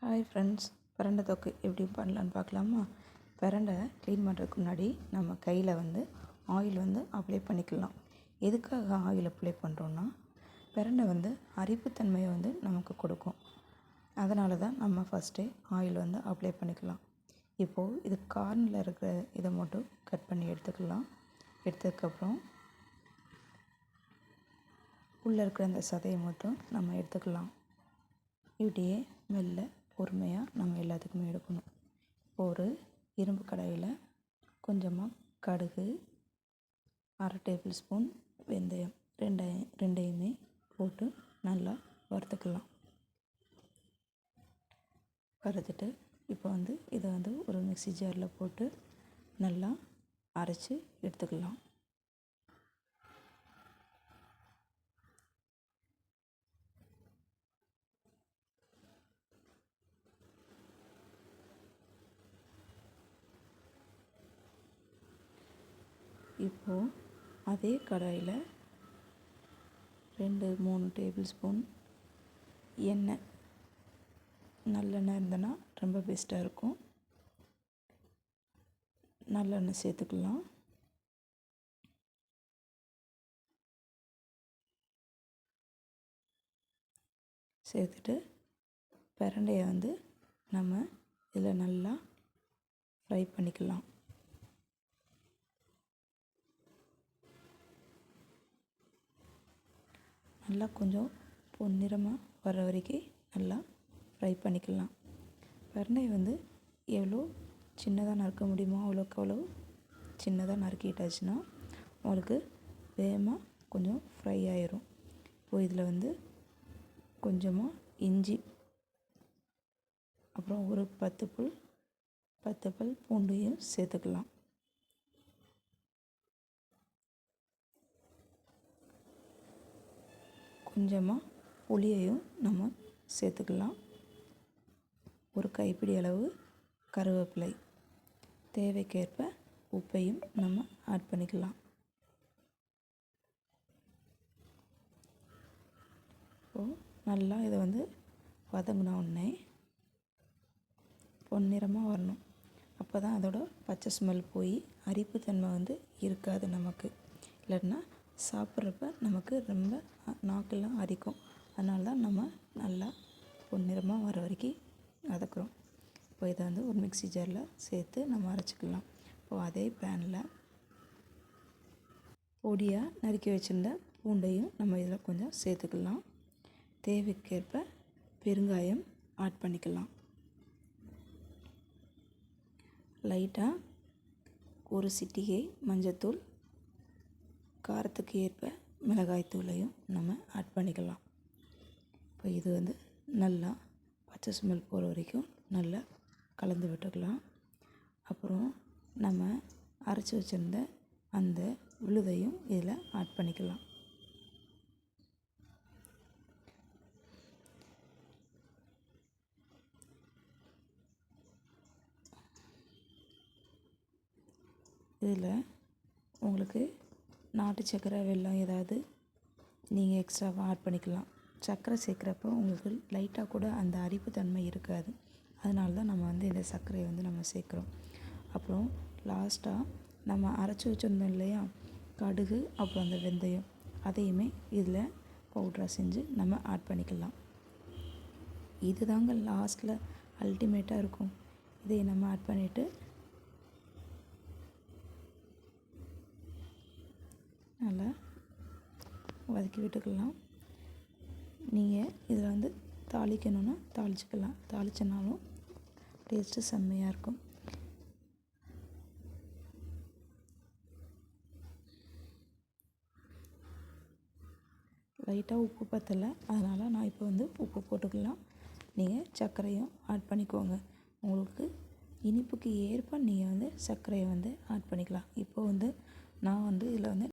Hi friends பிரண்டை தொக்கு எப்படி பண்ணலான்னு பார்க்கலாமா? பிரண்டை க்ளீன் பண்ணுறதுக்கு முன்னாடி நம்ம கையில் வந்து ஆயில் வந்து அப்ளை பண்ணிக்கலாம். எதுக்காக ஆயில் அப்ளை பண்ணுறோன்னா பிரண்டை வந்து அரிப்புத்தன்மையை வந்து நமக்கு கொடுக்கும். அதனால தான் நம்ம ஃபஸ்ட்டே ஆயில் வந்து அப்ளை பண்ணிக்கலாம். இப்போது இது கார்னில் இருக்கிற இதை மட்டும் கட் பண்ணி எடுத்துக்கலாம். எடுத்ததுக்கப்புறம் உள்ளே இருக்கிற அந்த சதையை மட்டும் நம்ம எடுத்துக்கலாம். இப்படியே மெல்ல பொறுமையாக நம்ம எல்லாத்துக்குமே எடுக்கணும். ஒரு இரும்பு கடாயில் கொஞ்சமாக கடுகு அரை டேபிள் ஸ்பூன் வெந்தயம் ரெண்டையும் ரெண்டையுமே போட்டு நல்லா வறுத்துக்கலாம். வறுத்துட்டு இப்போ வந்து இதை வந்து ஒரு மிக்சி ஜாரில் போட்டு நல்லா அரைச்சி எடுத்துக்கலாம். இப்போது அதே கடாயில் ரெண்டு மூணு டேபிள் ஸ்பூன் எண்ணெய். நல்லெண்ணெய் இருந்தனா ரொம்ப பெஸ்ட்டாக இருக்கும். நல்லெண்ணெய் சேர்த்துக்கலாம். சேர்த்துட்டு பிரண்டையை வந்து நம்ம இதில் நல்லா ஃப்ரை பண்ணிக்கலாம். நல்லா கொஞ்சம் பொன்னிறமாக வர வரைக்கும் நல்லா ஃப்ரை பண்ணிக்கலாம். வெண்ணெய் வந்து எவ்வளோ சின்னதாக நறுக்க முடியுமோ அவ்வளோக்கு அவ்வளோ சின்னதாக நறுக்கிட்டாச்சுன்னா உங்களுக்கு வேகமாக கொஞ்சம் ஃப்ரை ஆயிரும். இப்போ இதில் வந்து கொஞ்சமாக இஞ்சி அப்புறம் ஒரு பத்து புல் பத்து பல் பூண்டையும் சேர்த்துக்கலாம். கொஞ்சமாக புளியையும் நம்ம சேர்த்துக்கலாம். ஒரு கைப்பிடி அளவு கருவேப்பிலை. தேவைக்கேற்ப உப்பையும் நம்ம ஆட் பண்ணிக்கலாம். இப்போது நல்லா இதை வந்து வதங்கின உடனே பொன்னிறமாக வரணும். அப்போ தான் அதோட பச்சை ஸ்மெல் போய் அரிப்பு தன்மை வந்து இருக்காது நமக்கு. இல்லைன்னா சாப்பிட்றப்ப நமக்கு ரொம்ப நாக்கெல்லாம் அரிக்கும். அதனால தான் நம்ம நல்லா பொன்னிறமாக வர வரைக்கும் வதக்குறோம். இப்போ இதை வந்து ஒரு மிக்ஸி ஜாரில் சேர்த்து நம்ம அரைச்சிக்கலாம். இப்போது அதே பேனில் பொடியாக நறுக்கி வச்சுருந்த பூண்டையும் நம்ம இதில் கொஞ்சம் சேர்த்துக்கலாம். தேவைக்கேற்ப பெருங்காயம் ஆட் பண்ணிக்கலாம். லைட்டாக ஒரு சிட்டிகை மஞ்சத்தூள் காரத்துக்கு ஏற்ப மிளகாய்த்தூளையும் நம்ம ஆட் பண்ணிக்கலாம். இப்போ இது வந்து நல்லா பச்சை ஸ்மெல் போகிற வரைக்கும் நல்லா கலந்து விட்டுக்கலாம். அப்புறம் நம்ம அரைச்சி வச்சுருந்த அந்த உழுதையும் இதில் ஆட் பண்ணிக்கலாம். இதில் உங்களுக்கு நாட்டு சர்க்கரை வெல்லம் ஏதாவது நீங்கள் எக்ஸ்ட்ராவாக ஆட் பண்ணிக்கலாம். சர்க்கரை சேர்க்குறப்போ உங்களுக்கு லைட்டாக கூட அந்த அரிப்பு தன்மை இருக்காது. அதனால தான் நம்ம வந்து இந்த சர்க்கரையை வந்து நம்ம சேர்க்குறோம். அப்புறம் லாஸ்ட்டாக நம்ம அரைச்சி வச்சுருந்தோம் இல்லையா? கடுகு அப்புறம் அந்த வெந்தயம். அதையுமே இதில் பவுட்ராக செஞ்சு நம்ம ஆட் பண்ணிக்கலாம். இது தாங்க லாஸ்ட்டில் அல்டிமேட்டாக இருக்கும். இதை நம்ம ஆட் பண்ணிவிட்டு நல்லா வதக்கி விட்டுக்கலாம். நீங்கள் இதில் வந்து தாளிக்கணுன்னா தாளிச்சிக்கலாம். தாளிச்சனாலும் டேஸ்ட்டு செம்மையாக இருக்கும். லைட்டாக உப்பு பத்தலை. அதனால் நான் இப்போ வந்து உப்பு போட்டுக்கலாம். நீங்கள் சர்க்கரையும் ஆட் பண்ணிக்கோங்க. உங்களுக்கு இனிப்புக்கு ஏற்ப நீங்கள் வந்து சர்க்கரையை வந்து ஆட் பண்ணிக்கலாம். இப்போ வந்து நான் வந்து இதில் வந்து